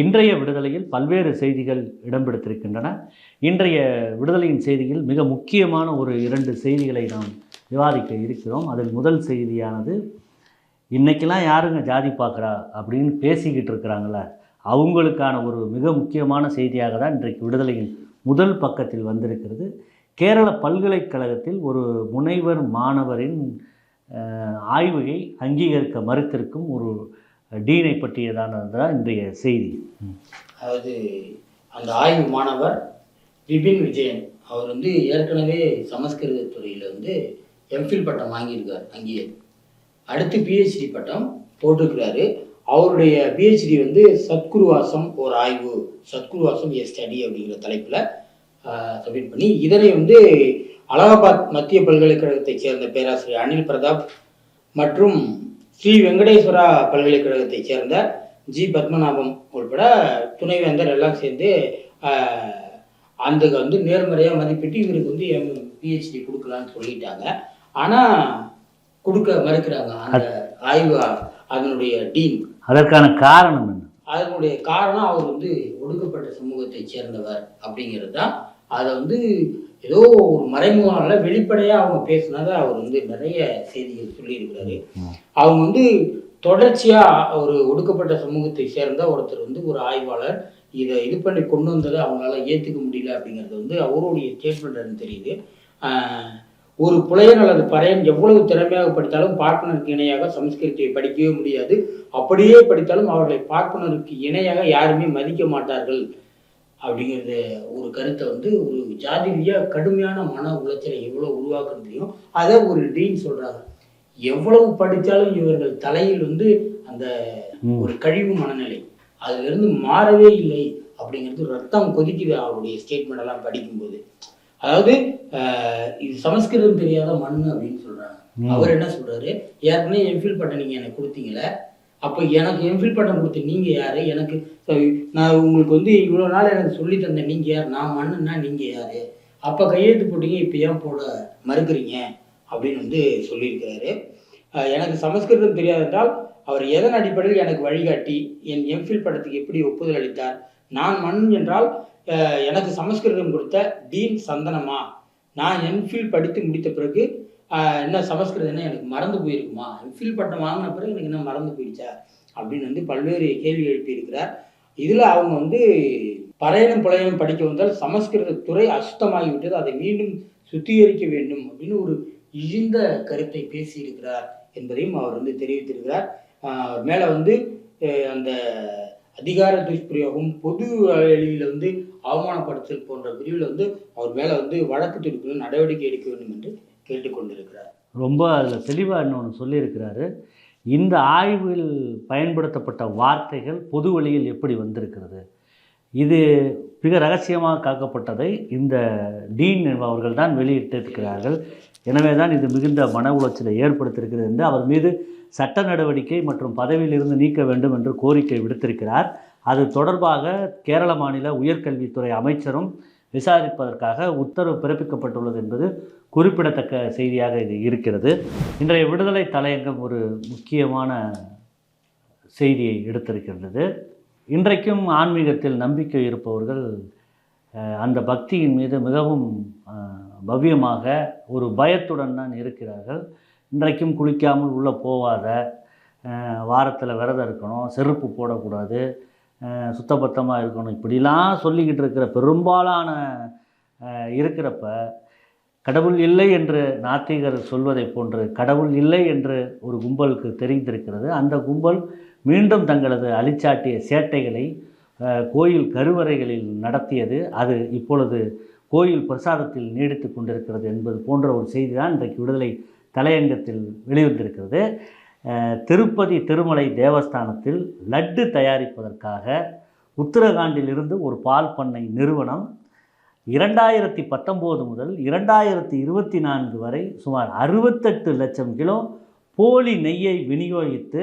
இன்றைய விடுதலையில் பல்வேறு செய்திகள் இடம்பெடுத்திருக்கின்றன இன்றைய விடுதலையின் செய்தியில் மிக முக்கியமான ஒரு இரண்டு செய்திகளை நாம் விவாதிக்க இருக்கிறோம். அதில் முதல் செய்தியானது இன்றைக்கெல்லாம் யாருங்க ஜாதி பார்க்குறா? அப்படின்னு பேசிக்கிட்டு இருக்கிறாங்கள அவங்களுக்கான ஒரு மிக முக்கியமான செய்தியாக தான் இன்றைக்கு விடுதலையின் முதல் பக்கத்தில் வந்திருக்கிறது. கேரள பல்கலைக்கழகத்தில் ஒரு முனைவர் மாணவரின் ஆய்வையை அங்கீகரிக்க மறுத்திருக்கும் ஒரு டீனை பற்றியதான தான் இன்றைய செய்தி. அதாவது அந்த ஆய்வு மாணவர் விபின் விஜயன் அவர் வந்து ஏற்கனவே சமஸ்கிருத துறையில் வந்து எம்ஃபில் பட்டம் வாங்கியிருக்கார் அங்கேயே. அடுத்து பிஹெச்டி பட்டம் போட்டிருக்கிறாரு. அவருடைய பிஹெச்டி வந்து சத்குருவாசம் ஒரு ஆய்வு சத்குருவாசம் எ ஸ்டடி அப்படிங்கிற தலைப்பில் சப்மிட் பண்ணி இதனை வந்து அலகாபாத் மத்திய பல்கலைக்கழகத்தைச் சேர்ந்த பேராசிரியர் அனில் பிரதாப் மற்றும் ஸ்ரீ வெங்கடேஸ்வரா பல்கலைக்கழகத்தைச் சேர்ந்த ஜி. பத்மநாபம் உள்பட துணைவேந்தர் எல்லாம் சேர்ந்து அந்த வந்து நேர்மறையாக மதிப்பிட்டு இவருக்கு வந்து எம் பிஹெச்டி கொடுக்கலான்னு சொல்லிட்டாங்க. ஆனால் கொடுக்க மறுக்கிறாங்க. அந்த ஆய்வு அதனுடைய டீன் அதற்கான காரணம் என்ன? அதனுடைய காரணம் அவர் வந்து ஒடுக்கப்பட்ட சமூகத்தை சேர்ந்தவர் அப்படிங்கிறது தான். அதை வந்து ஏதோ ஒரு மறைமுகம்ல வெளிப்படையாக அவங்க பேசினதை அவர் வந்து நிறைய செய்திகள் சொல்லியிருக்கிறாரு. அவங்க வந்து தொடர்ச்சியாக ஒரு ஒடுக்கப்பட்ட சமூகத்தை சேர்ந்த ஒருத்தர் வந்து ஒரு ஆய்வாளர் இதை இது பண்ணி கொண்டு வந்ததை அவங்களால ஏற்றுக்க முடியல அப்படிங்கிறது வந்து அவருடைய ஸ்டேட்மெண்ட் தெரியுது. ஒரு புலையன் அல்லது பறையன் எவ்வளவு திறமையாக படித்தாலும் பார்ப்பனருக்கு இணையாக சமஸ்கிருதத்தை படிக்கவே முடியாது. அப்படியே படித்தாலும் அவர்களை பார்ப்பனருக்கு இணையாக யாருமே மதிக்க மாட்டார்கள். அப்படிங்கிறத ஒரு கருத்தை வந்து ஒரு ஜாதி ரீதியாக கடுமையான மன உளைச்சலை எவ்வளோ உருவாக்க முடியும் அதை ஒரு டீன் சொல்றாங்க. எவ்வளவு படித்தாலும் இவர்கள் தலையில் வந்து அந்த. ஒரு கழிவு மனநிலை அதுல இருந்து மாறவே இல்லை அப்படிங்கிறது ரத்தம் கொதிக்குது அவருடைய ஸ்டேட்மெண்ட் எல்லாம் படிக்கும்போது. அதாவது ஆஹ், இது சமஸ்கிருதம் தெரியாத மண் அப்படின்னு சொல்றாங்க. ம். அவர் என்ன சொல்றாரு? ஏற்கனவே எம்ஃபில் பட்டம் நீங்க எனக்கு கொடுத்தீங்களே அப்போ எனக்கு எம்ஃபில் பட்டம் கொடுத்த நீங்கள் யார்? எனக்கு நான் உங்களுக்கு வந்து இவ்வளோ நாள் எனக்கு சொல்லி தந்த நீங்கள் யார்? நான் மண்ணுன்னா நீங்கள் யார்? அப்போ கையெழுத்து போட்டீங்க இப்போ ஏன் போட மறுக்கிறீங்க? அப்படின்னு வந்து சொல்லியிருக்கிறாரு. எனக்கு சமஸ்கிருதம் தெரியாதென்றால் அவர் எதன் அடிப்படையில் எனக்கு வழிகாட்டி என் எம்ஃபில் படத்துக்கு எப்படி ஒப்புதல் அளித்தார்? நான் மண் என்றால் எனக்கு சமஸ்கிருதம் கொடுத்த டீன் சந்தனமா? நான் எம்ஃபில் படித்து முடித்த பிறகு என்ன சமஸ்கிருதம் என்ன? எனக்கு மறந்து போயிருக்குமா? எம்ஃபில் பட்டம் வாங்கின பிறகு எனக்கு என்ன மறந்து போயிடுச்சா? அப்படின்னு வந்து பல்வேறு கேள்வி எழுப்பியிருக்கிறார். இதில் அவங்க வந்து பறையனும் புலையனும் படிக்க வந்தால் சமஸ்கிருத துறை அசுத்தமாகிவிட்டது. அதை மீண்டும் சுத்திகரிக்க வேண்டும் அப்படின்னு ஒரு இழிந்த கருத்தை பேசியிருக்கிறார் என்பதையும் அவர் வந்து தெரிவித்திருக்கிறார். மேலே வந்து அந்த அதிகார துஷ்பிரயோகம் பொது வெளியில் வந்து அவமானப்படுத்தல் போன்ற பிரிவில் வந்து அவர் மேலே வந்து வழக்கு தொடுக்கணும் நடவடிக்கை எடுக்க வேண்டும் என்று கேட்டுக்கொண்டிருக்கிறார். ரொம்ப அதில் தெளிவாக இன்னொன்று சொல்லியிருக்கிறாரு. இந்த ஆய்வில் பயன்படுத்தப்பட்ட வார்த்தைகள் பொது வழியில் எப்படி வந்திருக்கிறது? இது மிக ரகசியமாக காக்கப்பட்டதை இந்த டீன் என்பவர்கள் தான் வெளியிட்டிருக்கிறார்கள். எனவே தான் இது மிகுந்த மன உளைச்சலை ஏற்படுத்தியிருக்கிறது என்று அவர் மீது சட்ட நடவடிக்கை மற்றும் பதவியிலிருந்து நீக்க வேண்டும் என்று கோரிக்கை விடுத்திருக்கிறார். அது தொடர்பாக கேரள மாநில உயர்கல்வித்துறை அமைச்சரும் விசாரிப்பதற்காக உத்தரவு பிறப்பிக்கப்பட்டுள்ளது என்பது குறிப்பிடத்தக்க செய்தியாக இது இருக்கிறது. இன்றைய விடுதலை தலையங்கம் ஒரு முக்கியமான செய்தியை எடுத்திருக்கின்றது. இன்றைக்கும் ஆன்மீகத்தில் நம்பிக்கை இருப்பவர்கள் அந்த பக்தியின் மீது மிகவும் பவ்யமாக ஒரு பயத்துடன் தான் இருக்கிறார்கள். இன்றைக்கும் குளிக்காமல் உள்ளே போவாத வாரத்தில் விரதம் இருக்கணும் செருப்பு போடக்கூடாது சுத்தபத்தமாக இருக்கணும் இப்படிலாம் சொல்லிக்கிட்டு இருக்கிற பெரும்பாலான இருக்கிறப்ப கடவுள் இல்லை என்று நாத்திகர் சொல்வதைப் போன்று கடவுள் இல்லை என்று ஒரு கும்பலுக்கு தெரிந்திருக்கிறது. அந்த கும்பல் மீண்டும் தங்களது அழிச்சாட்டிய சேட்டைகளை கோயில் கருவறைகளில் நடத்தியது. அது இப்பொழுது கோயில் பிரசாதத்தில் நீடித்து கொண்டிருக்கிறது என்பது போன்ற ஒரு செய்தி தான் இன்றைக்கு விடுதலை தலையங்கத்தில் வெளிவந்திருக்கிறது. திருப்பதி திருமலை தேவஸ்தானத்தில் லட்டு தயாரிப்பதற்காக உத்தரகாண்டில் இருந்து ஒரு பால் பண்ணை நிறுவனம் இரண்டாயிரத்தி பத்தொம்போது முதல் இரண்டாயிரத்தி இருபத்தி நான்கு வரை சுமார் அறுபத்தெட்டு லட்சம் கிலோ போலி நெய்யை விநியோகித்து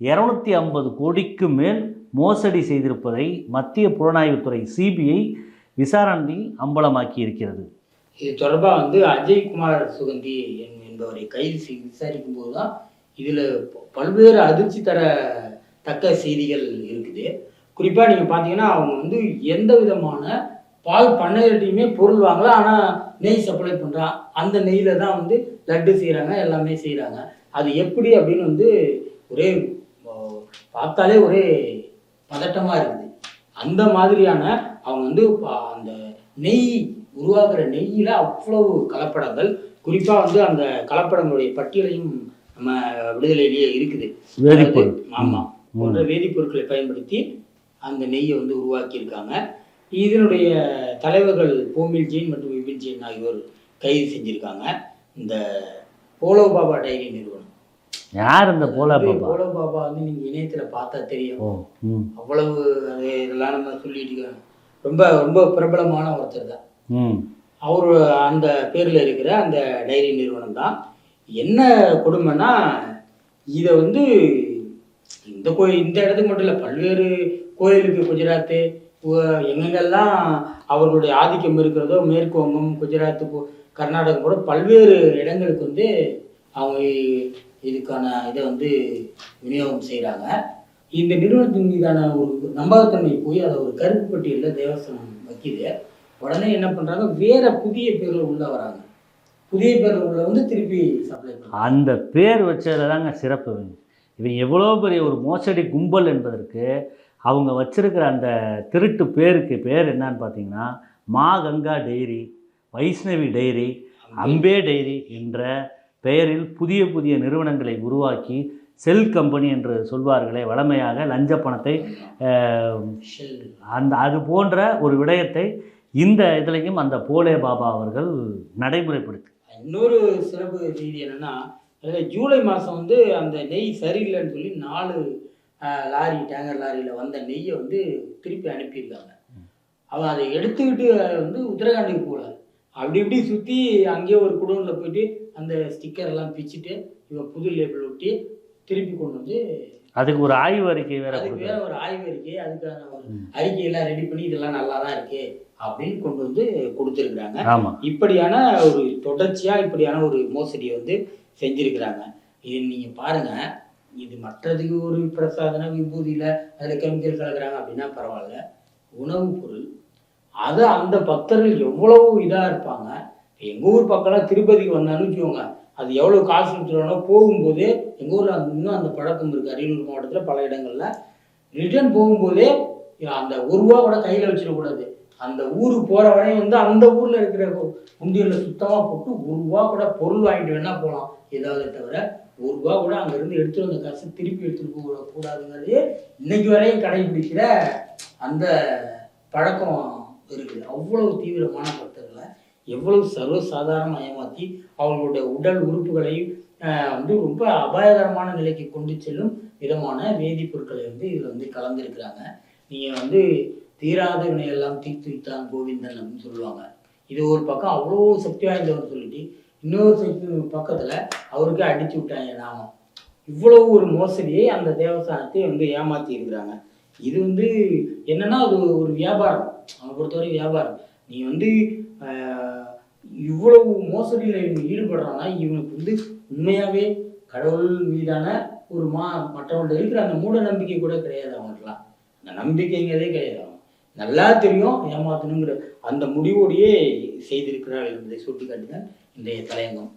இரநூத்தி ஐம்பது கோடிக்கு மேல் மோசடி செய்திருப்பதை மத்திய புலனாய்வுத்துறை சிபிஐ விசாரணையில் அம்பலமாக்கி இருக்கிறது இது தொடர்பாக வந்து அஜய்குமார் சுகந்தி என்பவரை கைது செய்து விசாரிக்கும் போது தான் இதில் பல்வேறு அதிர்ச்சி தர தக்க செய்திகள் இருக்குது. குறிப்பாக நீங்கள் பார்த்தீங்கன்னா அவங்க வந்து எந்த விதமான பால் பண்ணையிட்டையுமே பொருள் வாங்கல ஆனால் நெய் சப்ளை பண்ணுறான் அந்த நெய்யில் தான் வந்து லட்டு செய்கிறாங்க எல்லாமே செய்கிறாங்க அது எப்படி அப்படின்னு வந்து ஒரே பார்த்தாலே ஒரே பதட்டமாக இருக்குது. அந்த மாதிரியான அவங்க வந்து பா- அந்த நெய் உருவாக்குற நெய்யில் அவ்வளவு கலப்படங்கள். குறிப்பாக வந்து அந்த கலப்படங்களுடைய பட்டியலையும் நம்ம விடுதலையிலேயே இருக்குது. ஆமாம் போன்ற வேதிப்பொருட்களை பயன்படுத்தி அந்த நெய்யை வந்து உருவாக்கியிருக்காங்க. இதனுடைய தலைவர்கள் போமில் ஜெயின் மற்றும் விபின் ஜெயின் ஆகியோர் கைது செஞ்சிருக்காங்க. இந்த போலோ பாபா டைரி நிறுவனம். யார் இந்த போலா பாபா? போலோ பாபா வந்து நீங்க இணையத்துல பார்த்தா தெரியும். அவ்வளவு அது இதெல்லாம் நம்ம சொல்லிட்டு. ரொம்ப ரொம்ப பிரபலமான ஒருத்தர் தான். அவர் அந்த பேரில் இருக்கிற அந்த டைரி நிறுவனம் தான். என்ன கொடுமைன்னா இதை வந்து இந்த கோயில் இந்த இடத்துக்கு மட்டும் இல்லை பல்வேறு கோயிலுக்கு குஜராத்து எங்கெங்கெல்லாம் அவர்களுடைய ஆதிக்கம் இருக்கிறதோ மேற்கு வங்கம் குஜராத் கர்நாடகம் கூட பல்வேறு இடங்களுக்கு வந்து அவங்க இதுக்கான இதை வந்து விநியோகம் செய்கிறாங்க இந்த நிறுவனத்தின் மீதான ஒரு நம்பகத்தன்மை போய் அதை ஒரு கருப்பு பட்டியலில் தேவஸ்தானம் வைக்கிது. உடனே என்ன பண்ணுறாங்க வேற புதிய பேரில் உள்ள வராங்க. புதிய பேரில் உள்ள வந்து திருப்பி சப்ளை அந்த பேர் வச்சதுல தாங்க சிறப்பு. இவன் எவ்வளோ பெரிய ஒரு மோசடி கும்பல் என்பதற்கு அவங்க வச்சிருக்கிற அந்த திருட்டு பேருக்கு பேர் என்னன்னு பார்த்தீங்கன்னா Maa Ganga dairy Vaishnavi dairy Ambe dairy என்ற பெயரில் புதிய புதிய நிறுவனங்களை உருவாக்கி செல் கம்பெனி என்று சொல்வார்களே வழமையாக லஞ்ச பணத்தை அந்த அது போன்ற ஒரு விடயத்தை இந்த இதுலையும் அந்த போலே பாபா அவர்கள் நடைமுறைப்படுத்தி. இன்னொரு சிறப்பு செய்தி என்னன்னா ஜூலை மாதம் வந்து அந்த நெய் சரியில்லைன்னு சொல்லி நாலு லாரி டேங்கர் லாரியில் வந்த நெய்யை வந்து திருப்பி அனுப்பியிருக்காங்க. அவன் அதை எடுத்துக்கிட்டு வந்து உத்தரகாண்டுக்கு போகல அப்படி இப்படி சுற்றி அங்கேயே ஒரு குடோனில் போயிட்டு அந்த ஸ்டிக்கர் எல்லாம் பிச்சுட்டு இவன் புது லேபிள் ஒட்டி திருப்பி கொண்டு வந்து அதுக்கு ஒரு ஆய்வு அறிக்கை வேற அதுக்கு. வேற ஒரு ஆய்வு அறிக்கை அதுக்கான ஒரு. அறிக்கையெல்லாம் ரெடி பண்ணி இதெல்லாம் நல்லா தான் இருக்கு அப்படின்னு கொண்டு வந்து கொடுத்துருக்குறாங்க. இப்படியான ஒரு தொடர்ச்சியா இப்படியான ஒரு மோசடியை வந்து செஞ்சிருக்கிறாங்க. இது நீங்க பாருங்க. இது மற்றதுக்கு ஒரு பிரசாதன விபூதியில் அதில் கெமிக்கல் கலக்குறாங்க அப்படின்னா பரவாயில்ல. உணவுப் பொருள் அதை அந்த பக்தர்கள் எவ்வளவு இதாக இருப்பாங்க எங்கள் ஊர் பக்கம்லாம் திருப்பதிக்கு வந்தான்னு வச்சுக்கோங்க அது எவ்வளோ காசு கொடுத்துருவானோ போகும்போது எங்கள் ஊரில் இன்னும் அந்த பழக்கம் இருக்குது அரியலூர் மாவட்டத்தில் பல இடங்களில் ரிட்டர்ன் போகும்போதே அந்த ஒரு ரூபா கூட கையில் வச்சிடக்கூடாது அந்த ஊருக்கு போகிற வரையும் வந்து அந்த ஊரில் இருக்கிற உண்டியல்ல சுத்தமாக போட்டு ஒரு ரூபா கூட பொருள் வாங்கிட்டு வேணால் போகலாம் ஏதாவது தவிர ஒரு ரூபா கூட அங்கேருந்து எடுத்துகிட்டு வந்த காசு திருப்பி எடுத்துகிட்டு போக கூடாதுங்கிறதே இன்னைக்கு வரையும் கடைபிடிக்கிற அந்த பழக்கம் இருக்குது. அவ்வளவு தீவிரமான பக்தர்களை எவ்வளவு சர்வசாதாரணமாக ஏமாற்றி அவர்களுடைய உடல் உறுப்புகளை வந்து ரொம்ப அபாயகரமான நிலைக்கு கொண்டு செல்லும் விதமான வேதிப்பொருட்களை வந்து இதில் வந்து கலந்துருக்கிறாங்க. நீங்கள் வந்து தீராத வினையெல்லாம் தீர்த்து வைத்தான் கோவிந்தன் அப்படின்னு சொல்லுவாங்க. இது ஒரு பக்கம் அவ்வளோ சக்தி வாய்ந்தவர் சொல்லிட்டு இன்னொரு சக்தி பக்கத்தில் அவருக்கு அடிச்சு விட்டாங்க நாமம் இவ்வளவு ஒரு மோசடியை அந்த தேவஸ்தானத்தை வந்து ஏமாற்றி இருக்கிறாங்க. இது வந்து என்னன்னா அது ஒரு வியாபாரம். அவனை பொறுத்தவரை வியாபாரம். நீ வந்து ஆஹ், இவ்வளவு மோசடியில் இவங்க ஈடுபடுறான்னா இவனுக்கு வந்து உண்மையாவே கடவுள் மீதான ஒரு மா மற்றவங்கள்ட்ட இருக்கிற அந்த மூட நம்பிக்கை கூட கிடையாது அவங்களுக்குலாம் அந்த நம்பிக்கைங்கிறதே கிடையாது அவன் நல்லா தெரியும் ஏமாத்தணுங்கிற அந்த முடிவோடையே செய்திருக்கிறார் என்பதை சுட்டிக்காட்டிதான் இன்றைய தலையங்கம்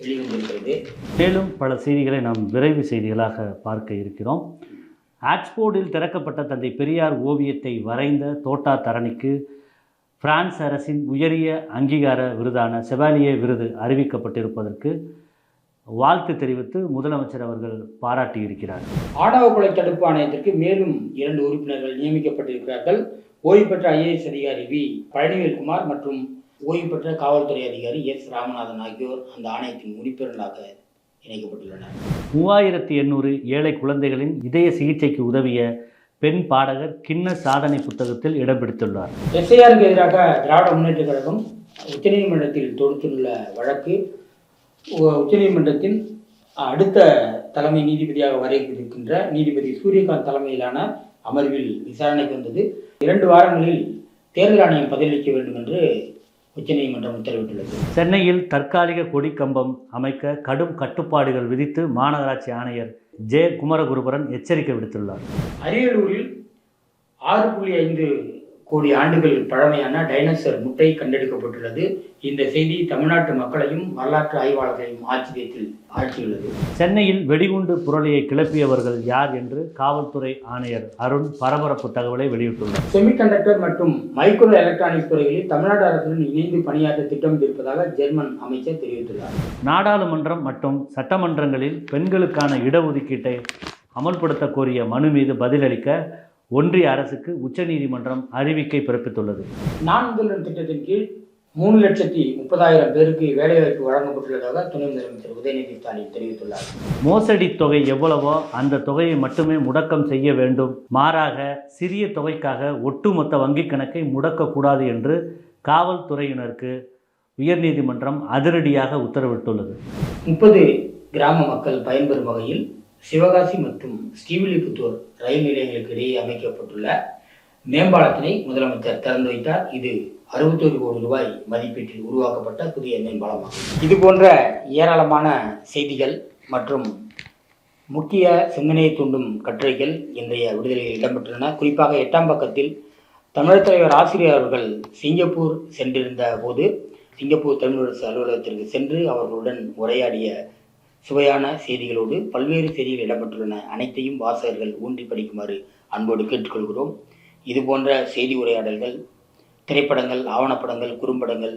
வெளிவந்திருக்கிறது மேலும் பல செய்திகளை நாம் விரைவு செய்திகளாக பார்க்க இருக்கிறோம். ஆக்ஸ்போர்டில் திறக்கப்பட்ட தந்தை பெரியார் ஓவியத்தை வரைந்த தோட்டா தரணிக்கு பிரான்ஸ் அரசின் உயரிய அங்கீகார விருதான செவாலியே விருது அறிவிக்கப்பட்டிருப்பதற்கு வாழ்த்து தெரிவித்து முதலமைச்சர் அவர்கள் பாராட்டியிருக்கிறார். ஆணவ கொலை தடுப்பு ஆணையத்திற்கு மேலும் இரண்டு உறுப்பினர்கள் நியமிக்கப்பட்டிருக்கிறார்கள். ஓய்வு பெற்ற ஐஏஎஸ் அதிகாரி வி. பழனிவேல்குமார் மற்றும் ஓய்வு பெற்ற காவல்துறை அதிகாரி எஸ். ராமநாதன் ஆகியோர் அந்த ஆணையத்தின் முடிப்பெறலாக இணைக்கப்பட்டுள்ளனர். மூவாயிரத்தி எண்ணூறு ஏழை குழந்தைகளின் இதய சிகிச்சைக்கு உதவிய பெண் பாடகர் கிண்ண சாதனை புத்தகத்தில் இடம் பிடித்துள்ளார். எஸ்ஐஆருக்கு எதிராக திராவிட முன்னேற்ற கழகம் உச்சநீதிமன்றத்தில் தொடுத்துள்ள வழக்கு உச்சநீதிமன்றத்தின் அடுத்த தலைமை நீதிபதியாக வர இருக்கின்ற நீதிபதி சூரியகாந்த் தலைமையிலான அமர்வில் விசாரணைக்கு வந்தது. இரண்டு வாரங்களில் தேர்தல் ஆணையம் பதிலளிக்க வேண்டும் என்று உச்சநீதிமன்றம் உத்தரவிட்டுள்ளது. சென்னையில் தற்காலிக கொடி கம்பம் அமைக்க கடும் கட்டுப்பாடுகள் விதித்து மாநகராட்சி ஆணையர் ஜே. குமரகுருபரன் எச்சரிக்கை விடுத்துள்ளார். அரியலூரில் ஆறு புள்ளி ஐந்து கோடி ஆண்டுகள் பழமையான டைனோசர் முட்டை கண்டெடுக்கப்பட்டுள்ளது. இந்த செய்தி தமிழ்நாட்டு மக்களையும் வரலாற்று ஆய்வாளர்களையும் ஆச்சரியத்தில் ஆழ்த்தியுள்ளது. சென்னையில் வெடிகுண்டு புரளியை கிளப்பியவர்கள் யார் என்று காவல்துறை ஆணையர் அருண் பரபரப்பு தகவலை வெளியிட்டுள்ளார். செமிகண்டக்டர் மற்றும் மைக்ரோ எலக்ட்ரானிக்ஸ் துறைகளில் தமிழ்நாடு அரசுடன் இணைந்து பணியாற்ற திட்டமிட்டிருப்பதாக ஜெர்மன் அமைச்சர் தெரிவித்துள்ளார். நாடாளுமன்றம் மற்றும் சட்டமன்றங்களில் பெண்களுக்கான இடஒதுக்கீட்டை அமல்படுத்த கோரிய மனு மீது பதிலளிக்க ஒன்றிய அரசுக்கு உச்சநீதிமன்றம் அறிவிக்கை பிறப்பித்துள்ளது. நான் முதல்வன் திட்டத்தின் கீழ் மூணு லட்சத்தி முப்பதாயிரம் பேருக்கு வேலைவாய்ப்பு வழங்கப்பட்டுள்ளதாக துணை முதலமைச்சர் உதயநிதி ஸ்டாலின் தெரிவித்துள்ளார். மோசடி தொகை எவ்வளவோ அந்த தொகையை மட்டுமே முடக்கம் செய்ய வேண்டும். மாறாக சிறிய தொகைக்காக ஒட்டுமொத்த வங்கிக் கணக்கை முடக்கக்கூடாது என்று காவல்துறையினருக்கு உயர்நீதிமன்றம் அதிரடியாக உத்தரவிட்டுள்ளது. முப்பது கிராம மக்கள் பயன்பெறும் வகையில் சிவகாசி மற்றும் ஸ்ரீவில்லிபுத்தூர் ரயில் நிலையங்களுக்கு இடையே அமைக்கப்பட்டுள்ள மேம்பாலத்தினை முதலமைச்சர் திறந்து வைத்தார். இது அறுபத்தோரு கோடி ரூபாய் மதிப்பீட்டில் உருவாக்கப்பட்ட புதிய மேம்பாலமாகும். இது போன்ற ஏராளமான செய்திகள் மற்றும் முக்கிய சிந்தனையை தூண்டும் கட்டுரைகள் இன்றைய விடுதலையில் இடம்பெற்றுள்ளன. குறிப்பாக எட்டாம் பக்கத்தில் தமிழர் தலைவர் ஆசிரியர் அவர்கள் சிங்கப்பூர் சென்றிருந்த போது சிங்கப்பூர் தமிழரசு அலுவலகத்திற்கு சென்று அவர்களுடன் உரையாடிய சுவையான செய்திகளோடு பல்வேறு செய்திகள் இடம்பெற்றுள்ளன. அனைத்தையும் வாசகர்கள் ஊன்றி படிக்குமாறு அன்போடு கேட்டுக்கொள்கிறோம். இது போன்ற செய்தி உரையாடல்கள் திரைப்படங்கள் ஆவணப்படங்கள் குறும்படங்கள்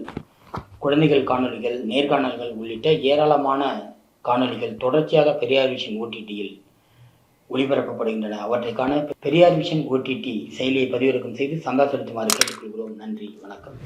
குழந்தைகள் காணொலிகள் நேர்காணல்கள் உள்ளிட்ட ஏராளமான காணொலிகள் தொடர்ச்சியாக பெரியார் விஷன் ஓடிடியில் ஒளிபரப்பப்படுகின்றன. அவற்றைக்கான பெரியார் விஷன் ஓடிடி செயலியை பதிவிறக்கம் செய்து சந்தா செலுத்துமாறு கேட்டுக்கொள்கிறோம். நன்றி. வணக்கம்.